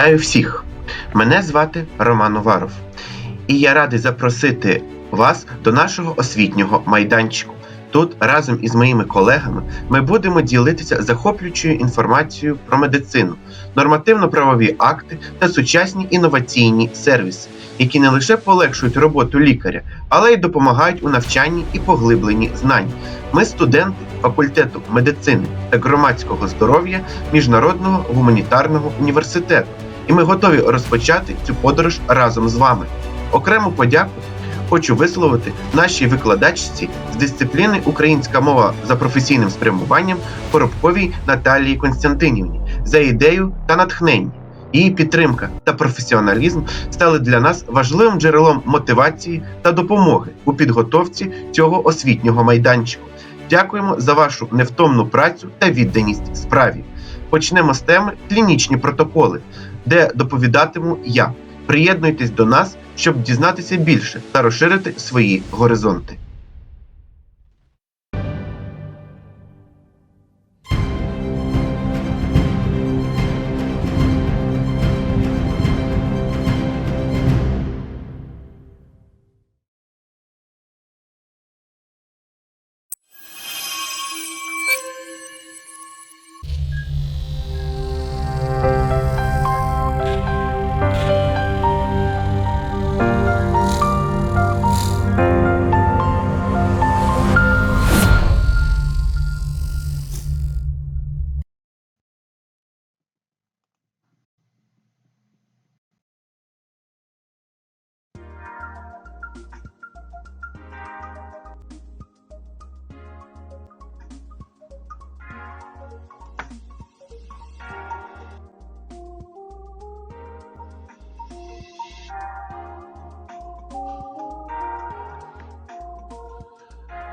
Вітаю всіх! Мене звати Роман Уваров, і я радий запросити вас до нашого освітнього майданчику. Тут разом із моїми колегами ми будемо ділитися захоплюючою інформацією про медицину, нормативно-правові акти та сучасні інноваційні сервіси, які не лише полегшують роботу лікаря, але й допомагають у навчанні і поглибленні знань. Ми студенти факультету медицини та громадського здоров'я Міжнародного гуманітарного університету, і ми готові розпочати цю подорож разом з вами. Окрему подяку хочу висловити нашій викладачці з дисципліни Українська мова за професійним спрямуванням Коробковій Наталії Константинівні за ідею та натхнення. Її підтримка та професіоналізм стали для нас важливим джерелом мотивації та допомоги у підготовці цього освітнього майданчику. Дякуємо за вашу невтомну працю та відданість справі. Почнемо з теми клінічні протоколи, де доповідатиму я. Приєднуйтесь до нас, щоб дізнатися більше та розширити свої горизонти.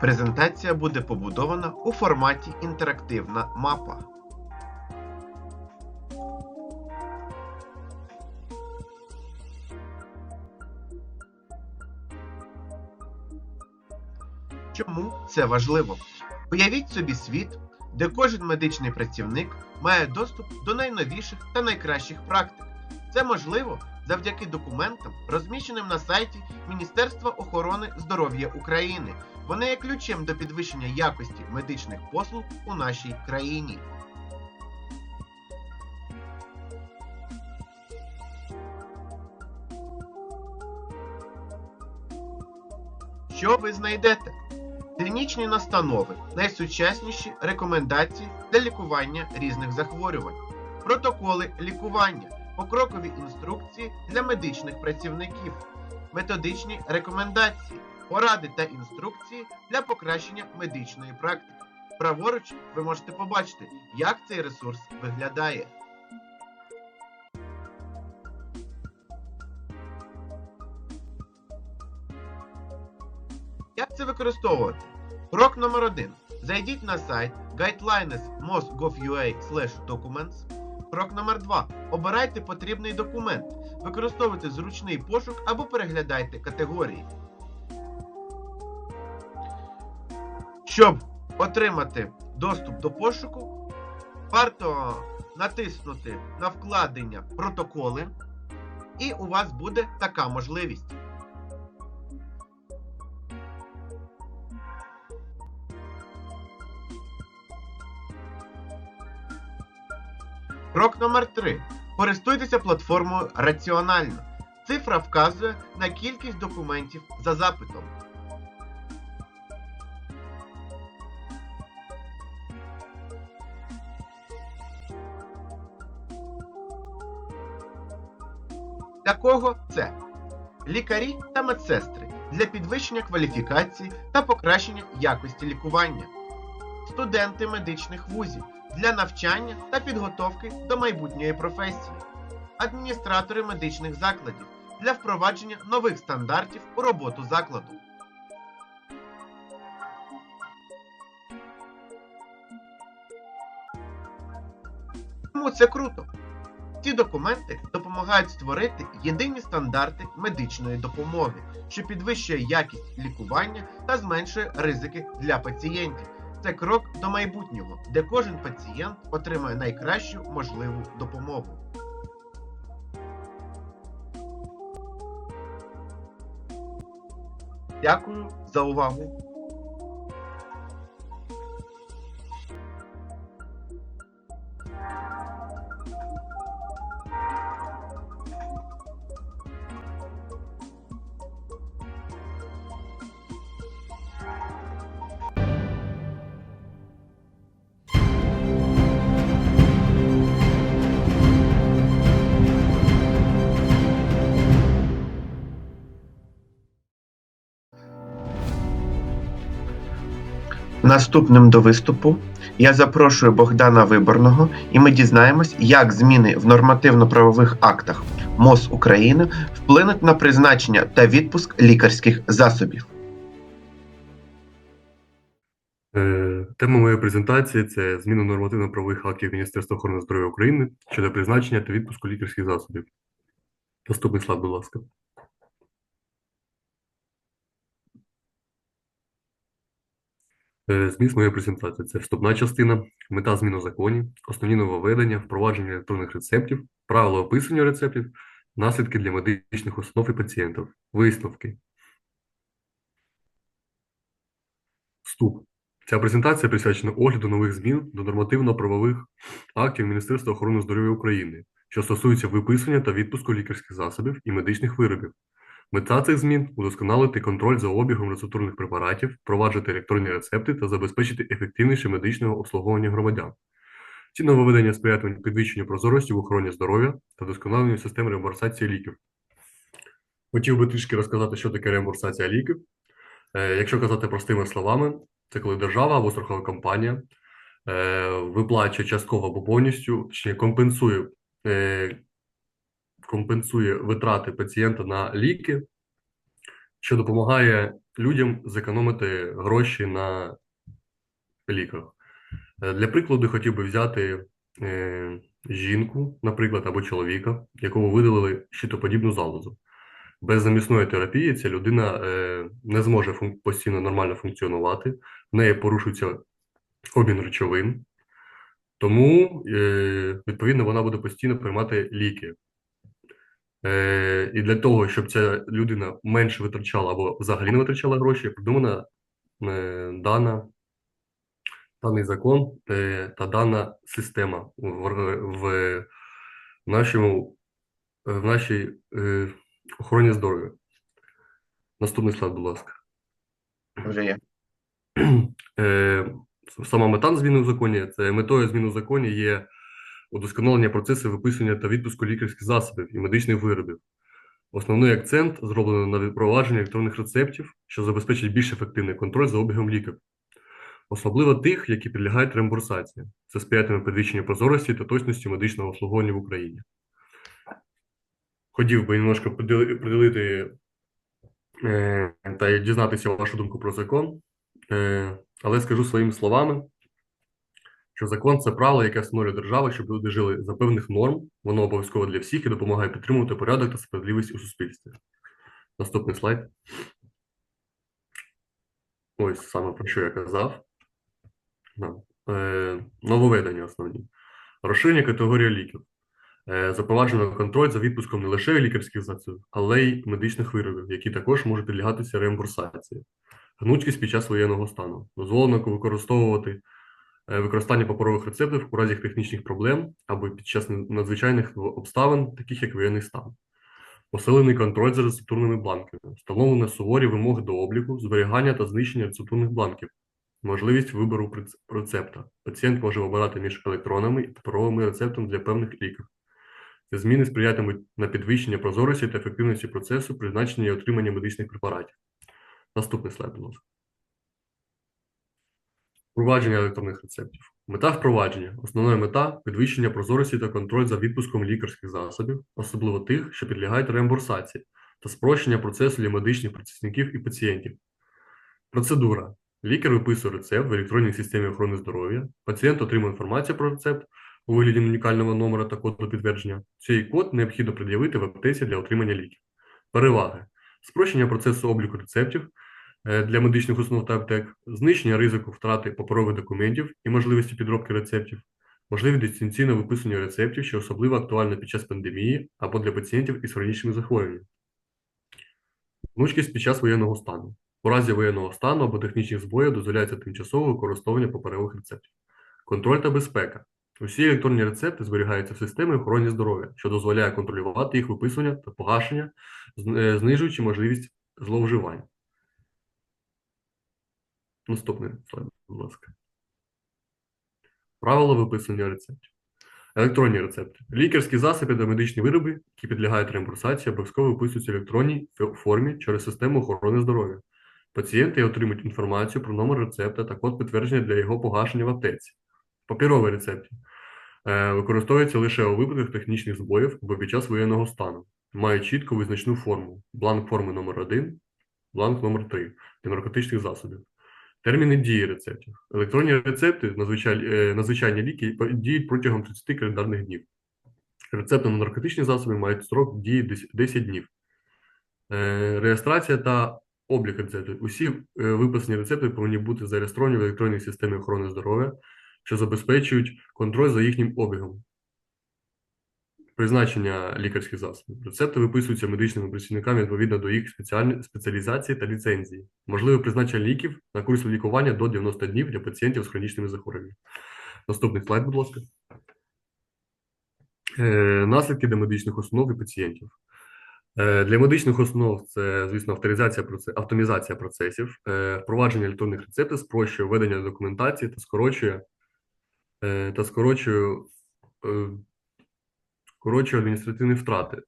Презентація буде побудована у форматі інтерактивна мапа. Чому це важливо? Уявіть собі світ, де кожен медичний працівник має доступ до найновіших та найкращих практик. Це можливо завдяки документам, розміщеним на сайті Міністерства охорони здоров'я України. Вони є ключем до підвищення якості медичних послуг у нашій країні. Що ви знайдете? Клінічні настанови, найсучасніші рекомендації для лікування різних захворювань, протоколи лікування, покрокові інструкції для медичних працівників, методичні рекомендації, поради та інструкції для покращення медичної практики. Праворуч ви можете побачити, як цей ресурс виглядає. Як це використовувати? Крок номер 1 Зайдіть на сайт guidelines.mos.gov.ua documents. Крок номер 2 Обирайте потрібний документ. Використовуйте зручний пошук або переглядайте категорії. Щоб отримати доступ до пошуку, варто натиснути на вкладення протоколи, і у вас буде така можливість. Крок номер 3. Користуйтеся платформою раціонально. Цифра вказує на кількість документів за запитом. Для кого це? Лікарі та медсестри для підвищення кваліфікації та покращення якості лікування, студенти медичних вузів для навчання та підготовки до майбутньої професії, адміністратори медичних закладів для впровадження нових стандартів у роботу закладу. Тому це круто. Ці документи допомагають створити єдині стандарти медичної допомоги, що підвищує якість лікування та зменшує ризики для пацієнтів. Це крок до майбутнього, де кожен пацієнт отримає найкращу можливу допомогу. Дякую за увагу. Наступним до виступу я запрошую Богдана Виборного, і ми дізнаємось, як зміни в нормативно-правових актах МОЗ України вплинуть на призначення та відпуск лікарських засобів. Е, Тема моєї презентації це зміна нормативно-правових актів Міністерства охорони здоров'я України щодо призначення та відпуску лікарських засобів. Наступний слайд, будь ласка. Зміст моєї презентації це вступна частина, мета змін у законі, основні нововведення, впровадження електронних рецептів, правила описання рецептів, наслідки для медичних установ і пацієнтів, висновки. Вступ. Ця презентація присвячена огляду нових змін до нормативно-правових актів Міністерства охорони здоров'я України, що стосуються виписування та відпуску лікарських засобів і медичних виробів. Мета цих змін удосконалити контроль за обігом рецептурних препаратів, впроваджувати електронні рецепти та забезпечити ефективніше медичного обслуговування громадян. Ці нововведення сприятимуть підвищенню прозорості в охороні здоров'я та вдосконаленню системи реімбурсації ліків. Хотів би трішки розказати, що таке реімбурсація ліків. Е, Якщо казати простими словами, це коли держава або страхова компанія е, виплачує частково або повністю, чи компенсує, е, компенсує витрати пацієнта на ліки, що допомагає людям зекономити гроші на ліках. Е, Для прикладу хотів би взяти е, жінку, наприклад, або чоловіка, якому видалили щитоподібну залозу. Без замісної терапії ця людина е, не зможе постійно нормально функціонувати, в неї порушується обмін речовин, тому відповідно вона буде постійно приймати ліки. Е, і для того, щоб ця людина менше витрачала або взагалі не витрачала гроші, придумана е, дана, даний закон е, та дана система в, в нашому, в нашій е, охороні здоров'я. Наступний слайд, будь ласка. Вже є. Е, Сама мета зміни в законі це метою зміни в законі є удосконалення процесу виписування та відпуску лікарських засобів і медичних виробів. Основний акцент зроблено на відпровадження електронних рецептів, що забезпечить більш ефективний контроль за обігом ліків, особливо тих, які підлягають реімбурсації. Це сприятиме підвищенню прозорості та точності медичного обслуговування в Україні. Хотів би немножко приділити е, та дізнатися вашу думку про закон. Е, але скажу своїми словами, що закон це правило, яке встановлює держава, щоб люди жили за певних норм, воно обов'язково для всіх і допомагає підтримувати порядок та справедливість у суспільстві. Наступний слайд. Ось саме про що я казав. Е, нововведення основні. Розширення категорії ліків. Е, запроваджено контроль за відпуском не лише лікарських засобів, але й медичних виробів, які також можуть підлягатися реімбурсації. Гнучкість під час воєнного стану. Дозволено використовувати використання паперових рецептів у разі технічних проблем або під час надзвичайних обставин, таких як воєнний стан. Посилений контроль за рецептурними бланками. Встановлено суворі вимоги до обліку, зберігання та знищення рецептурних бланків. Можливість вибору рецепта. Пацієнт може обирати між електронними і паперовими рецептами для певних ліків. Ці зміни сприятимуть на підвищення прозорості та ефективності процесу призначення і отримання медичних препаратів. Наступний слайд, будь ласка. Впровадження електронних рецептів. Мета впровадження. Основна мета підвищення прозорості та контроль за відпуском лікарських засобів, особливо тих, що підлягають реімбурсації, та спрощення процесу для медичних працівників і пацієнтів. Процедура. Лікар виписує рецепт в електронній системі охорони здоров'я. Пацієнт отримує інформацію про рецепт у вигляді унікального номера та коду підтвердження. Цей код необхідно пред'явити в аптеці для отримання ліків. Переваги. Спрощення процесу обліку рецептів для медичних установ та аптек, знищення ризику втрати паперових документів і можливості підробки рецептів, можливість дистанційного виписання рецептів, що особливо актуально під час пандемії або для пацієнтів із хронічними захворюваннями. Гнучкість під час воєнного стану. У разі воєнного стану або технічних збоїв дозволяється тимчасове використовування паперових рецептів. Контроль та безпека. Усі електронні рецепти зберігаються в системі охорони здоров'я, що дозволяє контролювати їх виписування та погашення, е, знижуючи можливість зловживань. Наступний слайд, будь ласка. Правила виписання рецептів. Електронні рецепти. Лікарські засоби та медичні вироби, які підлягають реімбурсації, обов'язково виписуються в електронній формі через систему охорони здоров'я. Пацієнти отримують інформацію про номер рецепта та код підтвердження для його погашення в аптеці. Паперові рецепти е, використовуються лише у випадках технічних збоїв або під час воєнного стану. Мають чітку визначну форму: бланк форми номер 1 бланк номер 3 для наркотичних засобів. Терміни дії рецептів. Електронні рецепти, надзвичай, е, надзвичайні ліки, діють протягом 30 календарних днів. Рецепти на наркотичні засоби мають строк дії 10 10 днів. Е, Реєстрація та облік рецептів. Усі е, виписані рецепти повинні бути зареєстровані в електронній системі охорони здоров'я, що забезпечують контроль за їхнім обігом. Призначення лікарських засобів. Рецепти виписуються медичними працівниками відповідно до їх спеціалізації та ліцензії. Можливе призначення ліків на курс лікування до 90 днів для пацієнтів з хронічними захворюваннями. Наступний слайд, будь ласка. Е, наслідки для медичних установ і пацієнтів. Е, Для медичних установ це, звісно, авторизація автомізація процесів, е, впровадження електронних рецептів спрощує ведення документації та скорочує та скорочує, скорочує адміністративні втрати.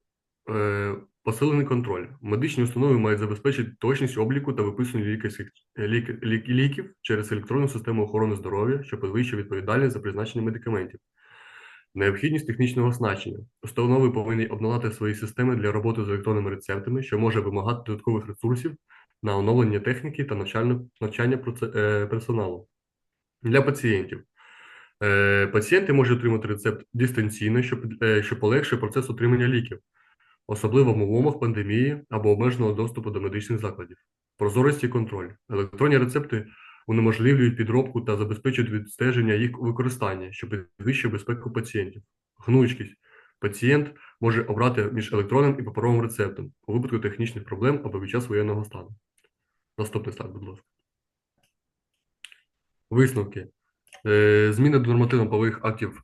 Е, Посилений контроль. Медичні установи мають забезпечити точність обліку та виписування лікарських лік, лік, ліків через електронну систему охорони здоров'я, що підвищує відповідальність за призначення медикаментів. Необхідність технічного оснащення. Установи повинні обновляти свої системи для роботи з електронними рецептами, що може вимагати додаткових ресурсів на оновлення техніки та навчання е, персоналу. Для пацієнтів. Е, Пацієнти можуть отримати рецепт дистанційно, що, е, що полегшує процес отримання ліків, особливо в умовах пандемії або обмеженого доступу до медичних закладів. Прозорість і контроль. Електронні рецепти унеможливлюють підробку та забезпечують відстеження їх використання, що підвищує безпеку пацієнтів. Гнучкість. Пацієнт може обрати між електронним і паперовим рецептом у випадку технічних проблем або під час воєнного стану. Наступний слайд, будь ласка. Висновки. Е, Зміни до нормативно-правових актів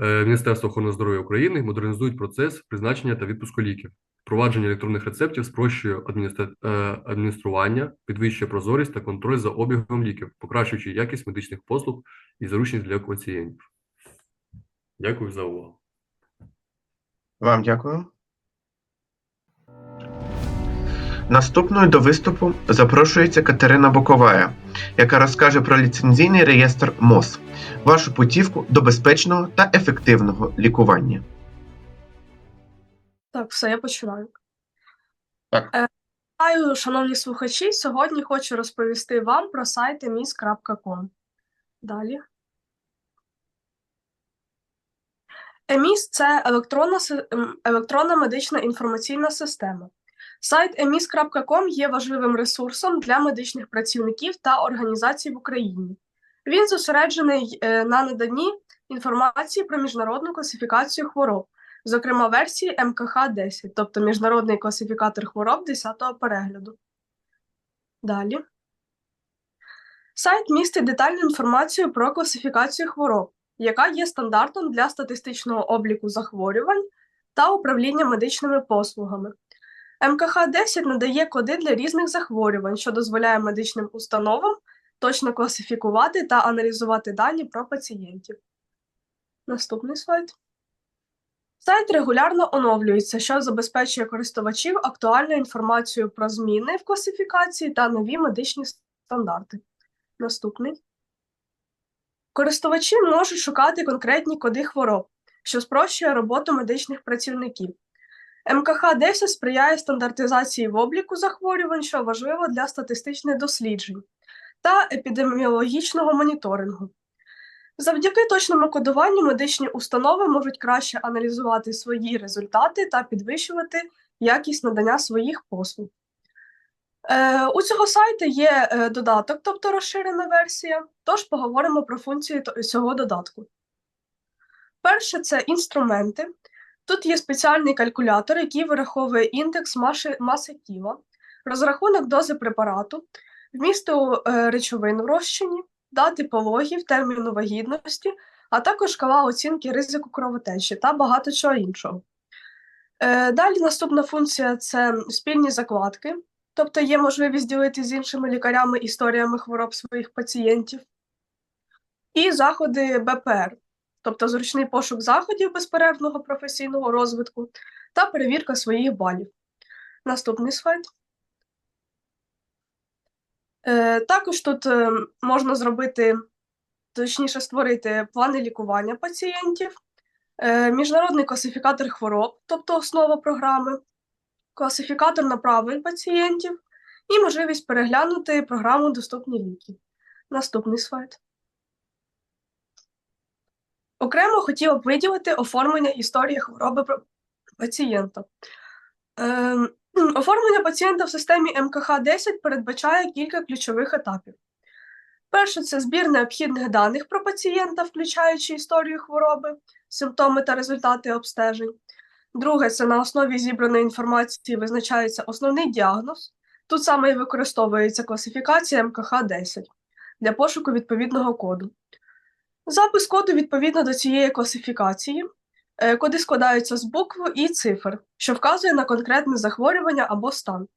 е, Міністерства охорони здоров'я України модернізують процес призначення та відпуску ліків. Впровадження електронних рецептів спрощує е, адміністрування, підвищує прозорість та контроль за обігом ліків, покращуючи якість медичних послуг і зручність для пацієнтів. Дякую за увагу. Вам дякую. Наступною до виступу запрошується Катерина Боковая, яка розкаже про ліцензійний реєстр МОЗ, вашу путівку до безпечного та ефективного лікування. Так, все, я починаю. Так. Е, Вітаю, шановні слухачі. Сьогодні хочу розповісти вам про сайт emis.com. Далі. EMIS – це електронна, електронна медична інформаційна система. Сайт emis.com є важливим ресурсом для медичних працівників та організацій в Україні. Він зосереджений е, на наданні інформації про міжнародну класифікацію хвороб, зокрема версії МКХ-10, тобто Міжнародний класифікатор хвороб 10-го перегляду. Далі. Сайт містить детальну інформацію про класифікацію хвороб, яка є стандартом для статистичного обліку захворювань та управління медичними послугами. МКХ-10 надає коди для різних захворювань, що дозволяє медичним установам точно класифікувати та аналізувати дані про пацієнтів. Наступний слайд. Сайт регулярно оновлюється, що забезпечує користувачів актуальною інформацією про зміни в класифікації та нові медичні стандарти. Наступний. Користувачі можуть шукати конкретні коди хвороб, що спрощує роботу медичних працівників. МКХ-10 сприяє стандартизації в обліку захворювань, що важливо для статистичних досліджень та епідеміологічного моніторингу. Завдяки точному кодуванню медичні установи можуть краще аналізувати свої результати та підвищувати якість надання своїх послуг. Е, у цього сайту є е, додаток, тобто розширена версія, тож поговоримо про функції цього додатку. Перше це інструменти. Тут є спеціальний калькулятор, який вираховує індекс маси, маси тіла, розрахунок дози препарату, вмісту е, речовин в розчині, дати пологів, терміну вагітності, а також шкала оцінки ризику кровотечі та багато чого іншого. Е, Далі наступна функція це спільні закладки, тобто є можливість ділитися з іншими лікарями історіями хвороб своїх пацієнтів, і заходи БПР, тобто зручний пошук заходів безперервного професійного розвитку та перевірка своїх балів. Наступний слайд. Е, Також тут е, можна зробити, точніше, створити плани лікування пацієнтів, е, міжнародний класифікатор хвороб, тобто основа програми, класифікатор направлень пацієнтів і можливість переглянути програму Доступні ліки. Наступний слайд. Окремо хотіла б виділити оформлення історії хвороби пацієнта. Ем, Оформлення пацієнта в системі МКХ-10 передбачає кілька ключових етапів. Перше це збір необхідних даних про пацієнта, включаючи історію хвороби, симптоми та результати обстежень. Друге це на основі зібраної інформації визначається основний діагноз. Тут саме і використовується класифікація МКХ-10 для пошуку відповідного коду. Запис коду відповідно до цієї класифікації. Е, Коди складаються з букв і цифр, що вказує на конкретне захворювання або стан.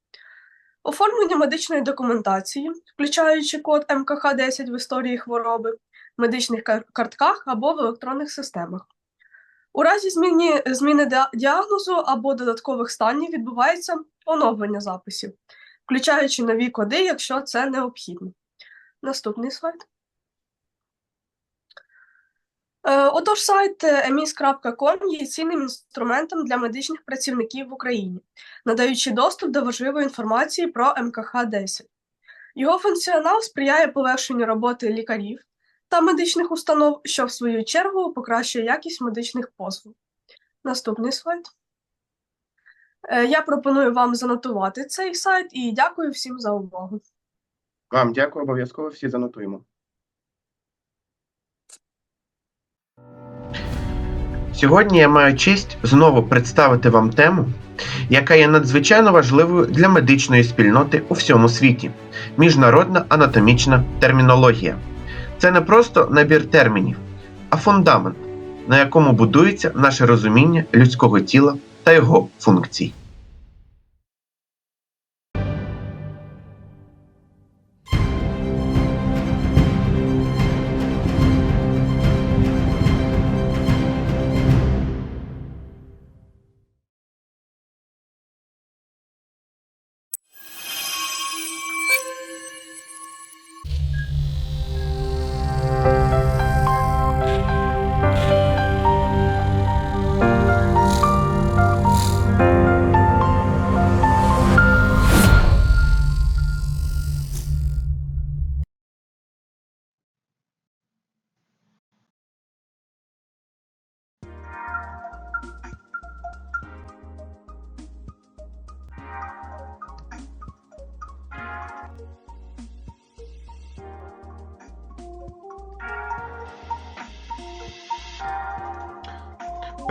Оформлення медичної документації, включаючи код МКХ-10 в історії хвороби, медичних картках або в електронних системах. У разі зміни, зміни діагнозу або додаткових станів відбувається оновлення записів, включаючи нові коди, якщо це необхідно. Наступний слайд. Е, Отож, сайт emis.com є цінним інструментом для медичних працівників в Україні, надаючи доступ до важливої інформації про МКХ-10. Його функціонал сприяє полегшенню роботи лікарів та медичних установ, що в свою чергу покращує якість медичних послуг. Наступний слайд. Е, Я пропоную вам занотувати цей сайт і дякую всім за увагу. Вам дякую, обов'язково всі занотуємо. Сьогодні я маю честь знову представити вам тему, яка є надзвичайно важливою для медичної спільноти у всьому світі міжнародна анатомічна термінологія. Це не просто набір термінів, а фундамент, на якому будується наше розуміння людського тіла та його функцій.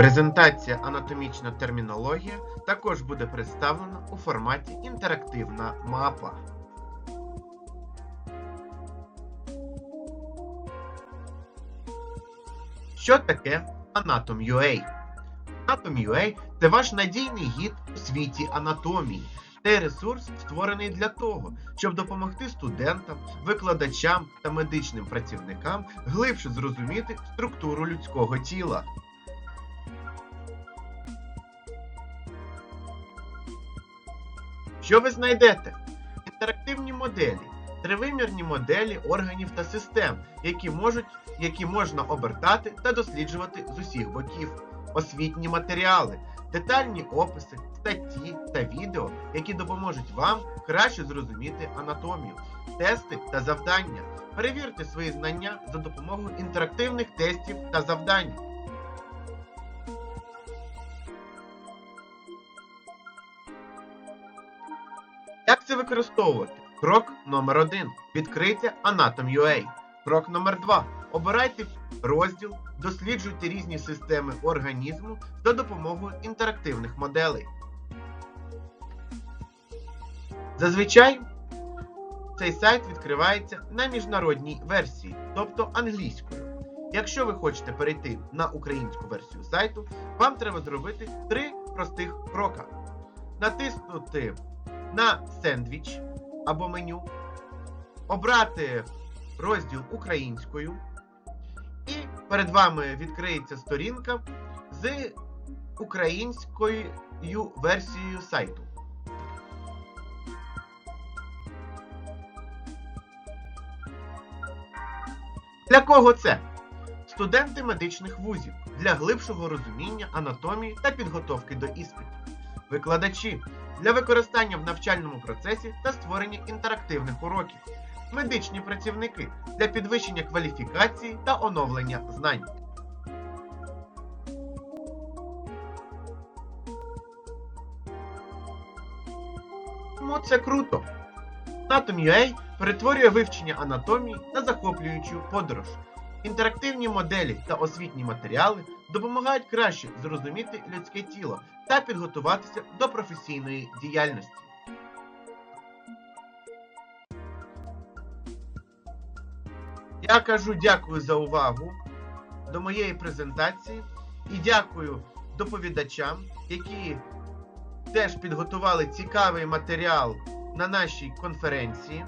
Презентація анатомічна термінологія також буде представлена у форматі інтерактивна мапа. Що таке Anatom.ua? Anatom.ua – це ваш надійний гід у світі анатомії. Цей ресурс створений для того, щоб допомогти студентам, викладачам та медичним працівникам глибше зрозуміти структуру людського тіла. Що ви знайдете? Інтерактивні моделі, тривимірні моделі органів та систем, які можуть, які можна обертати та досліджувати з усіх боків, освітні матеріали, детальні описи, статті та відео, які допоможуть вам краще зрозуміти анатомію, тести та завдання. Перевірте свої знання за допомогою інтерактивних тестів та завдань. Це використовувати? Крок номер 1 Відкрийте Anatom.ua. Крок номер 2 Обирайте розділ, досліджуйте різні системи організму за допомогою інтерактивних моделей. Зазвичай цей сайт відкривається на міжнародній версії, тобто англійською. Якщо ви хочете перейти на українську версію сайту, вам треба зробити три простих крока. Натиснути на сендвіч або меню, обрати розділ українською, і перед вами відкриється сторінка з українською версією сайту. Для кого це? Студенти медичних вузів для глибшого розуміння анатомії та підготовки до іспитів. Викладачі для використання в навчальному процесі та створення інтерактивних уроків. Медичні працівники для підвищення кваліфікації та оновлення знань. Ну, це круто. Anatomy.ua перетворює вивчення анатомії на захоплюючу подорож. Інтерактивні моделі та освітні матеріали допомагають краще зрозуміти людське тіло та підготуватися до професійної діяльності. Я кажу дякую за увагу до моєї презентації і дякую доповідачам, які теж підготували цікавий матеріал на нашій конференції.